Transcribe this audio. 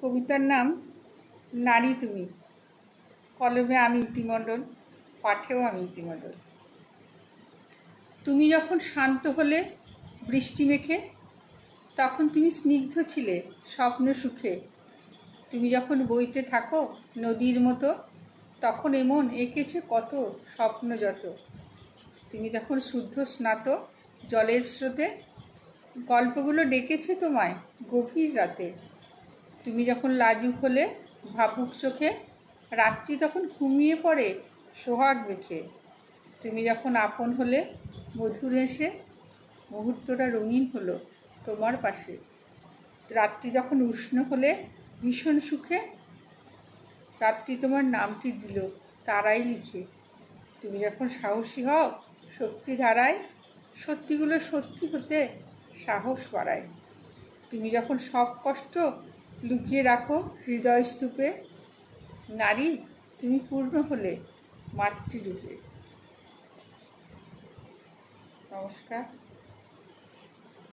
কবিতার নাম নারী তুমি। কলমে আমি ইতিমণ্ডল, পাঠেও আমি ইতিমণ্ডল। তুমি যখন শান্ত হলে বৃষ্টি মেখে, তখন তুমি স্নিগ্ধ ছিলে স্বপ্ন সুখে। তুমি যখন বইতে থাকো নদীর মতো, তখন এমন এঁকেছে কত স্বপ্ন যত। তুমি যখন শুদ্ধ স্নাত জলের স্রোতে, গল্পগুলো ডেকেছে তোমায় গভীর রাতে। তুমি যখন লাজুক হলে ভাবুক চোখে, রাত্রি তখন ঘুমিয়ে পড়ে সোহাগ মেখে। তুমি যখন আপন হলে মধুর এসে মুহূর্তটা রঙিন হলো তোমার পাশে। রাত্রি যখন উষ্ণ হলে ভীষণ সুখে, রাত্রি তোমার নামটি দিল তারাই লিখে। তুমি যখন সাহসী হও, শক্তি ধারায়, সত্যিগুলো সত্যি হতে সাহস বাড়ায়। তুমি যখন সব কষ্ট লুকিয়ে রাখো হৃদয় স্তূপে। নারী তুমি পূর্ণ হলে মাতৃরূপে। নমস্কার।